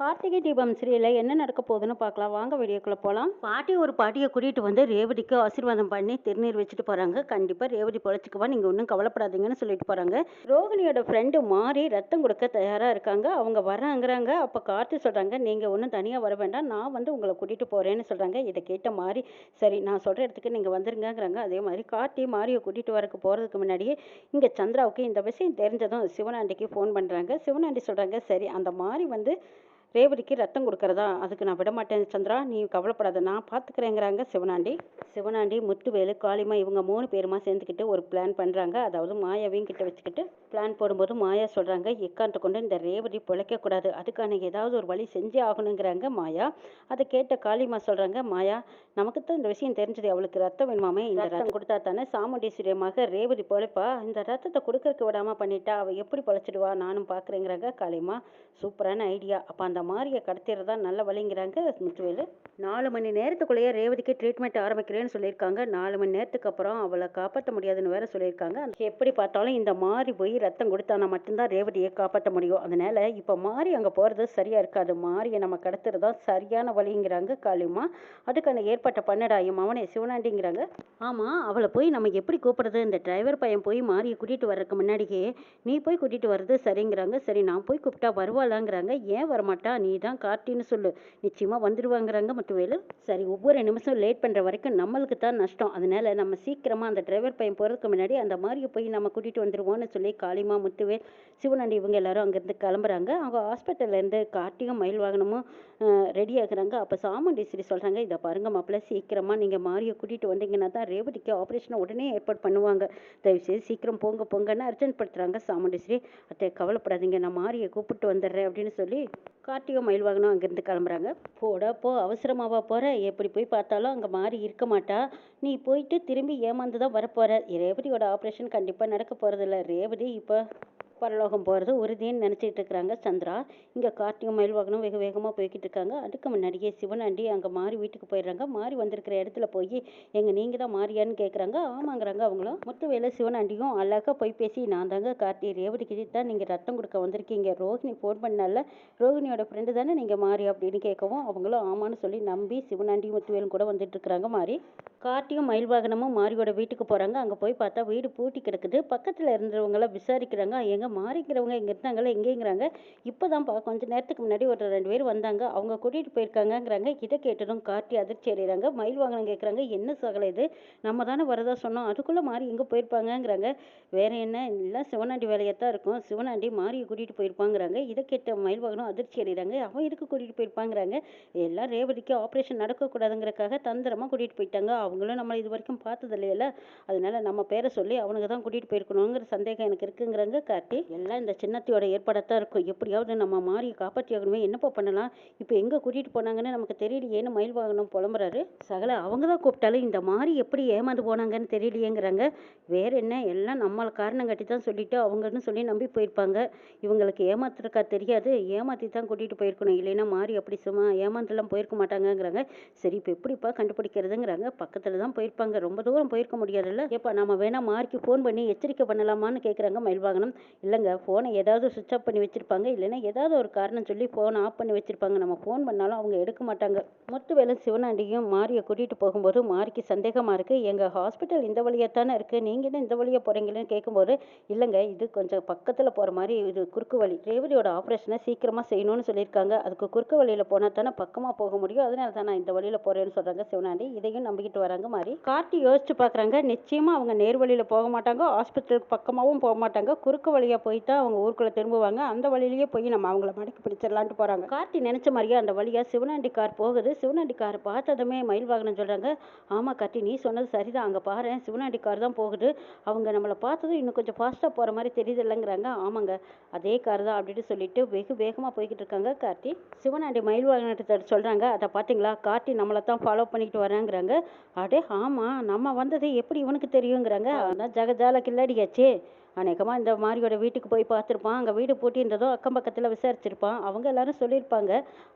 கார்த்திகை தீபம் சீரியலில் என்ன நடக்க போகுதுன்னு பார்க்கலாம். வாங்க வீடியோக்குள்ளே போகலாம் பாட்டி ஒரு பாட்டியை கூட்டிகிட்டு வந்து ரேவதிக்கு ஆசீர்வாதம் பண்ணி திருநீர் வச்சுட்டு போகிறாங்க கண்டிப்பாக ரேவதி பொழைச்சிக்குவா. நீங்கள் ஒன்றும் கவலைப்படாதீங்கன்னு சொல்லிட்டு போகிறாங்க ரோகிணியோட ஃப்ரெண்டு மாறி ரத்தம் கொடுக்க தயாராக இருக்காங்க. அவங்க வராங்கிறாங்க அப்போ கார்த்தி சொல்கிறாங்க நீங்கள் ஒன்றும் தனியாக வர வேண்டாம். நான் வந்து உங்களை கூட்டிகிட்டு போகிறேன்னு சொல்கிறாங்க இதை கேட்ட மாறி சரி நான் சொல்கிற இடத்துக்கு நீங்கள் வந்துருங்கங்கிறாங்க. அதே மாதிரி கார்த்தி மாரியை கூட்டிகிட்டு வரக்கு போகிறதுக்கு முன்னாடியே இங்கே சந்திராவுக்கு இந்த விஷயம் தெரிஞ்சதும் சிவனாண்டிக்கு ஃபோன் பண்ணுறாங்க சிவனாண்டி சொல்கிறாங்க சரி அந்த மாதிரி வந்து ரேவதிக்கு ரத்தம் கொடுக்கறதா? அதுக்கு நான் விட மாட்டேன் சந்திரா. நீ கவலைப்படாத நான் பார்த்துக்கிறேங்கிறாங்க சிவனாண்டி. சிவனாண்டி முத்துவேலு காளிமா இவங்க மூணு பேருமா சேர்ந்துக்கிட்டு ஒரு பிளான் பண்ணுறாங்க அதாவது மாயாவையும் கிட்ட வச்சுக்கிட்டு பிளான் போடும்போது மாயா சொல்கிறாங்க எக்காண்ட கொண்டு இந்த ரேவதி பிழைக்கக்கூடாது? அதுக்கான ஏதாவது ஒரு வழி செஞ்சே ஆகணுங்கிறாங்க மாயா. அதை கேட்ட காளிமா சொல்கிறாங்க மாயா நமக்கு தான் இந்த விஷயம் தெரிஞ்சது. அவளுக்கு ரத்தம் வேணுமாமே? இந்த ரத்தம் கொடுத்தா தானே சாமுண்டீஸ்வரியமாக ரேவதி பொழைப்பா? இந்த ரத்தத்தை கொடுக்கறதுக்கு விடாமல் பண்ணிட்டா அவள் எப்படி பொழைச்சிடுவா? நானும் பார்க்குறேங்கிறாங்க காளிமா. சூப்பரான ஐடியா அப்போ அந்த மாதிரியை தான் நல்ல வழிங்கிறாங்க முத்துவேலு. நாலு மணி நேரத்துக்குள்ளேயே ரேவதிக்கு ட்ரீட்மெண்ட் ஆரம்பிக்கிறேன்னு சொல்லியிருக்காங்க. நாலு மணி நேரத்துக்கு அப்புறம் அவளை காப்பாற்ற முடியாதுன்னு வேற சொல்லியிருக்காங்க. எப்படி பார்த்தாலும் இந்த மாறி போய் ரத்தம் கொடுத்தானா மட்டும்தான் ரேவதியை காப்பாற்ற முடியும். அதனால இப்போ மாறி அங்கே போகிறது சரியாக இருக்காது. மாறியை நம்ம கடத்துறது தான் சரியான வழிங்கிறாங்க காளியம்மா அதுக்கான ஏற்பாட்டை பண்ணடா என் மவனே சிவனாண்டிங்கிறாங்க. ஆமாம் அவளை போய் நம்ம எப்படி கூப்பிடுறது? இந்த டிரைவர் பையன் போய் மாறியை கூட்டிகிட்டு வர்றதுக்கு முன்னாடியே நீ போய் கூட்டிகிட்டு வர்றது சரிங்கிறாங்க. சரி நான் போய் கூப்பிட்டா வருவாளாங்கிறாங்க. ஏன் வரமாட்டா? நீ தான் கார்த்தின்னு சொல்லு. நிச்சயமாக வந்துடுவாங்கிறாங்க முத்துவேலு சரி ஒவ்வொரு நிமிஷம் லேட் பண்ணுற வரைக்கும் நம்மளுக்கு தான் நஷ்டம். அதனால நம்ம சீக்கிரமாக அந்த டிரைவர் பையன் போகிறதுக்கு முன்னாடி அந்த மாதிரியை போய் நம்ம கூட்டிகிட்டு வந்துடுவோம்னு சொல்லி காளிமா முத்துவேல் சிவனண்டி இவங்க எல்லாரும் அங்கேருந்து கிளம்புறாங்க. அவங்க ஹாஸ்பிட்டல்லேருந்து கார்த்திகும் மயில் வாகனமும் ரெடி ஆகுறாங்க. அப்போ சாமுண்டீஸ்வரி சொல்கிறாங்க இதை பாருங்க மாப்பிள்ள சீக்கிரமாக நீங்கள் மாரியை கூட்டிகிட்டு வந்தீங்கன்னா தான் ரேவதிக்கு ஆப்ரேஷனை உடனே ஏற்பாடு பண்ணுவாங்க. தயவுசெய்து சீக்கிரம் போங்க போங்கன்னு அர்ஜென்ட் படுத்துறாங்க சாமுண்டீஸ்வரி அத்தை கவலைப்படாதீங்க நான் மாரியை கூப்பிட்டு வந்துடுறேன் அப்படின்னு சொல்லி கார்த்திகை மயில் வாகனம் அங்கேருந்து கிளம்புறாங்க. போடா போ அவசரமாவா போகிற எப்படி போய் பார்த்தாலும் அங்கே மாறி இருக்க மாட்டா. நீ போயிட்டு திரும்பி ஏமாந்து தான் வரப்போகிற ரேவதியோட ஆப்ரேஷன் கண்டிப்பாக நடக்க போகிறதில்ல ரேவதி இப்போ பரலோகம் போகிறது உறுதின்னு நினச்சிக்கிட்டு இருக்கிறாங்க சந்திரா. இங்கே கார்த்திகை மயில் வாகனம் வெகு வேகமாக போய்கிட்டு இருக்காங்க அதுக்கு முன்னாடியே சிவனாண்டி அங்கே மாறி வீட்டுக்கு போயிடுறாங்க. மாறி வந்திருக்கிற இடத்துல போய் எங்கள் நீங்கள் தான் மாறியான்னு கேட்குறாங்க ஆமாங்கிறாங்க அவங்களும். முத்துவேல சிவனாண்டியும் அழகாக போய் பேசி நான் தாங்க கார்த்தி ரேவதிக்கு தான் நீங்கள் ரத்தம் கொடுக்க வந்திருக்கீங்க. ரோஹிணி ஃபோன் பண்ணால ரோஹிணியோட ஃப்ரெண்டு தானே நீங்கள் மாறி? அப்படின்னு கேட்கவும் அவங்களும் ஆமான்னு சொல்லி நம்பி சிவனாண்டி முத்துவேலும் கூட வந்துட்டு இருக்கிறாங்க மாறி கார்த்தியும் மயில் வாகனமும் மாரியோட வீட்டுக்கு போகிறாங்க அங்கே போய் பார்த்தா வீடு பூட்டி கிடக்குது. பக்கத்தில் இருந்தவங்கள விசாரிக்கிறாங்க. எங்கே மாறிக்கிறவங்க இங்கே இருந்தாங்களே எங்கேங்கிறாங்க? இப்போ தான்ப்பா கொஞ்சம் நேரத்துக்கு முன்னாடி ஒரு ரெண்டு பேர் வந்தாங்க. அவங்க கூட்டிகிட்டு போயிருக்காங்கங்கிறாங்க. இதை கேட்டதும் கார்த்தி அதிர்ச்சி அடைகிறாங்க மயில் வாகனம் கேட்குறாங்க என்ன சகல இது? நம்ம தானே வரதா சொன்னோம். அதுக்குள்ளே மாறி எங்கே போயிருப்பாங்கங்கிறாங்க. வேற என்ன? இல்லை சிவனாண்டி வேலையத்தான் இருக்கும். சிவனாண்டி மாறியை கூட்டிகிட்டு போயிருப்பாங்கிறாங்க. இதை கேட்ட மயில் வாகனம் அதிர்ச்சி அடைகிறாங்க அவன் இதுக்கு கூட்டிகிட்டு போயிருப்பாங்கிறாங்க? எல்லாம் ரேவதிக்கு ஆப்ரேஷன் நடக்கக்கூடாதுங்கிறக்காக தந்திரமாக கூட்டிகிட்டு போயிட்டாங்க. அவங்களும் நம்மளை இது வரைக்கும் பார்த்தது இல்லையில அதனால நம்ம பேரை சொல்லி அவனுக்கு தான் கூட்டிகிட்டு போயிருக்கணுங்கிற சந்தேகம் எனக்கு இருக்குங்கிறாங்க. காட்டி எல்லாம் இந்த சின்னத்தையோட ஏற்பாடாக இருக்கும். எப்படியாவது நம்ம மாறியை காப்பாற்றி ஆகணுமே என்னப்பா பண்ணலாம்? இப்போ எங்கே கூட்டிகிட்டு போனாங்கன்னு நமக்கு தெரியலையேன்னு மயில் வாகனம் புலம்புறாரு? சகல அவங்க தான் கூப்பிட்டாலும் இந்த மாறி எப்படி ஏமாந்து போனாங்கன்னு தெரியலையேங்கிறாங்க. வேற என்ன? எல்லாம் நம்மளை காரணம் கட்டி தான் சொல்லிட்டு அவங்கன்னு சொல்லி நம்பி போயிருப்பாங்க. இவங்களுக்கு ஏமாத்துறக்கா தெரியாது. ஏமாத்தி தான் கூட்டிகிட்டு போயிருக்கணும். இல்லைன்னா மாறி அப்படி சும்மா ஏமாந்துலாம் போயிருக்க மாட்டாங்கங்கிறாங்க. சரி இப்போ எப்படிப்பா கண்டுபிடிக்கிறதுங்கிறாங்க. பக்கத்தில் தான் போயிருப்பாங்க. ரொம்ப தூரம் போயிருக்க முடியாதுல்ல? ஏப்பா நம்ம வேணா மாறிக்கு ஃபோன் பண்ணி எச்சரிக்கை பண்ணலாமான்னு கேட்குறாங்க மயில் வாகனம். இல்லைங்க ஃபோனை ஏதாவது சுவிட்ச் ஆஃப் பண்ணி வச்சுருப்பாங்க. இல்லைன்னா ஏதாவது ஒரு காரணம் சொல்லி ஃபோனை ஆஃப் பண்ணி வச்சுருப்பாங்க. நம்ம ஃபோன் பண்ணாலும் அவங்க எடுக்க மாட்டாங்க. முத்துவேலு சிவனாண்டியும் மாரியை கூட்டிகிட்டு போகும்போது மாரிக்கு சந்தேகமாக இருக்குது எங்கள் ஹாஸ்பிட்டல் இந்த வழியாக தானே இருக்குது நீங்கள் தான் இந்த வழியாக போகிறீங்களேன்னு கேட்கும்போது இல்லைங்க இது கொஞ்சம் பக்கத்தில் போகிற மாதிரி இது குறுக்கு வழி. ரேவதியோட ஆப்ரேஷனை சீக்கிரமாக செய்யணும்னு சொல்லியிருக்காங்க. அதுக்கு குறுக்கு வழியில் போனால் தானே பக்கமாக போக முடியும். அதனால தான் நான் இந்த வழியில் போகிறேன்னு சொல்கிறாங்க சிவனாண்டி. இதையும் நம்பிக்கிட்டு வராங்க மாதிரி கார்த்தி யோசிச்சு பார்க்குறாங்க நிச்சயமாக அவங்க நேர் வழியில் போக மாட்டாங்க. ஹாஸ்பிட்டலுக்கு பக்கமாகவும் போக மாட்டாங்க. குறுக்கு வழியாக போய் அவங்க ஊருக்குள்ளே திரும்புவாங்க. அந்த வழியிலேயே போய் நம்ம அவங்கள மடக்கி பிடிச்சிடலான்ட்டு போகிறாங்க கார்த்தி நினச்ச மாதிரியே அந்த வழியாக சிவனாண்டி கார் போகுது. சிவனாண்டி கார் பார்த்ததுமே மயில் வாகனம் சொல்கிறாங்க ஆமாம் கார்த்தி நீ சொன்னது சரிதான். அங்கே பாரு சிவனாண்டி கார் தான் போகுது. அவங்க நம்மளை பார்த்ததும் இன்னும் கொஞ்சம் ஃபாஸ்ட்டாக போகிற மாதிரி தெரியுது இல்லைங்கிறாங்க ஆமாங்க அதே கார் தான் அப்படின்னு சொல்லிட்டு வெகு வேகமாக போய்கிட்டு இருக்காங்க கார்த்தி. சிவனாண்டி மயில் வாகனத்தை சொல்கிறாங்க அதை பார்த்தீங்களா கார்த்தி நம்மளை தான் ஃபாலோ பண்ணிக்கிட்டு வராங்கிறாங்க. அடே ஆமாம் நம்ம வந்தது எப்படி இவனுக்கு தெரியுங்கிறாங்க. அதான் ஜகஜால கில்லாடியாச்சே. அநேகமாக இந்த மாரியோட வீட்டுக்கு போய் பார்த்துருப்பான். அங்கே வீடு பூட்டியிருந்ததும் அக்கம் பக்கத்தில் விசாரிச்சிருப்பான். அவங்க எல்லாரும் சொல்லியிருப்பாங்க.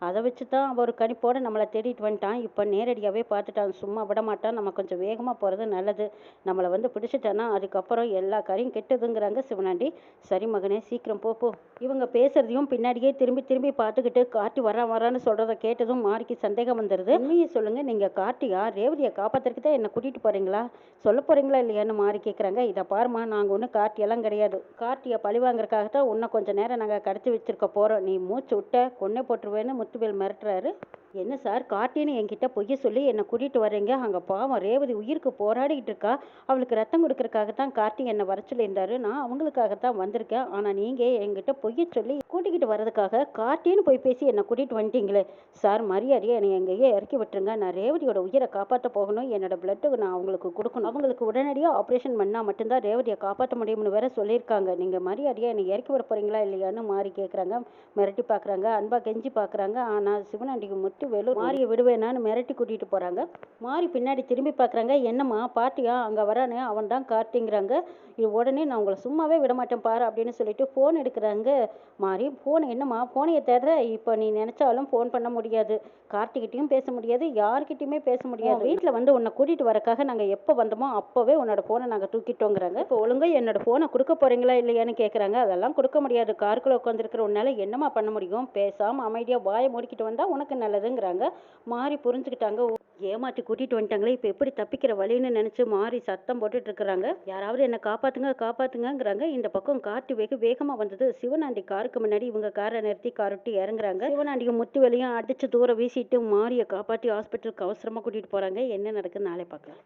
அதை வச்சு தான் அவன் ஒரு கணிப்போட நம்மளை தேடிட்டு வந்துட்டான். இப்போ நேரடியாகவே பார்த்துட்டான். சும்மா விட மாட்டான் நம்ம கொஞ்சம் வேகமாக போகிறது நல்லது. நம்மளை வந்து பிடிச்சிட்டானா அதுக்கப்புறம் எல்லா காரியம் கெட்டதுங்கிறாங்க சிவனாண்டி. சரி மகனே சீக்கிரம் போ போ. இவங்க பேசுறதையும் பின்னாடியே திரும்பி திரும்பி பார்த்துக்கிட்டு கார்த்தி வரான் வரான்னு சொல்கிறத கேட்டதும் மாரிக்கு சந்தேகம் வந்துடுது உண்மையை சொல்லுங்கள் நீங்கள் கார்த்தியா ரேவதியை காப்பாற்றுறதுக்கு தான் என்னை கூட்டிகிட்டு போகிறீங்களா சொல்ல போகிறீங்களா இல்லையான்னு மாறி கேட்குறாங்க இதை பாருமா நாங்கள் ஒன்று கார்த்தியா எல்லாம் கிடையாது. கார்த்தியை பழி வாங்குறதுக்காக தான் இன்னும் கொஞ்சம் நேரம் நாங்கள் கடத்தி வச்சிருக்க போகிறோம் நீ மூச்சு விட்ட கொன்னே போட்டுருவேன்னு முத்துவேல் மிரட்டுறாரு. என்ன சார் கார்த்தின்னு என்கிட்ட பொய்ய சொல்லி என்னை கூட்டிகிட்டு வர்றீங்க? அங்கே பாவம் ரேவதி உயிருக்கு போராடிக்கிட்டு இருக்கா. அவளுக்கு ரத்தம் கொடுக்கறதுக்காக தான் கார்த்தி என்னை வர சொல்லியிருந்தாரு. நான் அவங்களுக்காக தான் வந்திருக்கேன். ஆனால் நீங்கள் என்கிட்ட பொய்ய சொல்லி கூட்டிக்கிட்டு வர்றதுக்காக கார்த்தின்னு போய் பேசி என்னை கூட்டிகிட்டு வந்துட்டீங்களே. சார் மரியாதையை என்னை எங்கேயே இறக்கி விட்டுருங்க. நான் ரேவதியோட உயிரை காப்பாற்ற போகணும். என்னோட பிளட்டு நான் அவங்களுக்கு கொடுக்கணும். அவங்களுக்கு உடனடியாக ஆப்ரேஷன் பண்ணால் மட்டும்தான் ரேவதியை காப்பாற்ற முடியும்னு வேற சொல்லியிருக்காங்க. நீங்கள் மரியாதையாக என்னை இறக்கி விட போகிறீங்களா இல்லையான்னு மாறி கேட்குறாங்க மிரட்டி பார்க்குறாங்க அன்பாக கெஞ்சி பார்க்குறாங்க ஆனால் சிவனாண்டிக்கு முட்டு வேலூர் மாரியை விடுவேனான்னு மிரட்டி கூட்டிகிட்டு போகிறாங்க மாறி பின்னாடி திரும்பி பார்க்குறாங்க என்னம்மா பாட்டியா அங்கே வரானே அவன் தான் கார்த்திங்கிறாங்க இது உடனே நான் உங்களை சும்மாவே விட மாட்டேன் பாரு அப்படின்னு சொல்லிட்டு ஃபோன் எடுக்கிறாங்க. மாறி ஃபோன் என்னம்மா? ஃபோனையை தேடுற? இப்போ நீ நினச்சாலும் ஃபோன் பண்ண முடியாது. கார்த்திகிட்டையும் பேச முடியாது. யார்கிட்டயுமே பேச முடியாது. வீட்டில் வந்து உன்னை கூட்டிகிட்டு வரக்காக நாங்கள் எப்போ வந்தோமோ அப்போவே உன்னோட ஃபோனை நாங்கள் தூக்கிட்டோங்கிறாங்க. இப்போ ஒழுங்கா என்னோட ஃபோனை கொடுக்க போகிறீங்களா இல்லையான்னு கேட்குறாங்க அதெல்லாம் கொடுக்க முடியாது. காருக்குள்ளே உட்காந்துருக்கிற உன்னால என்னம்மா பண்ண முடியும்? பேசாமல் அமைதியாக வாயை மூடிக்கிட்டு வந்தால் உனக்கு நல்லதுங்கிறாங்க மாறி புரிஞ்சுக்கிட்டாங்க. ஏமாற்றி கூட்டிகிட்டு கூட்டிட்டு வந்துட்டாங்களே இப்போ எப்படி தப்பிக்கிற வழின்னு நினச்சி மாறி சத்தம் போட்டுட்டு இருக்கிறாங்க யாராவது என்னை காப்பாத்துங்க காப்பாத்துங்கங்கிறாங்க. இந்த பக்கம் காட்டு வெகு வேகமாக வந்தது. சிவனாண்டி காருக்கு முன்னாடி இவங்க காரை நிறுத்தி கார் விட்டு இறங்குறாங்க. சிவனாண்டிக்கு முத்து வெளியும் அடிச்சு தூரம் வீசிட்டு மாறியை காப்பாற்றி ஹாஸ்பிட்டலுக்கு அவசரமாக கூட்டிகிட்டு போகிறாங்க என்ன நடக்குது நாளை பார்க்கலாம்.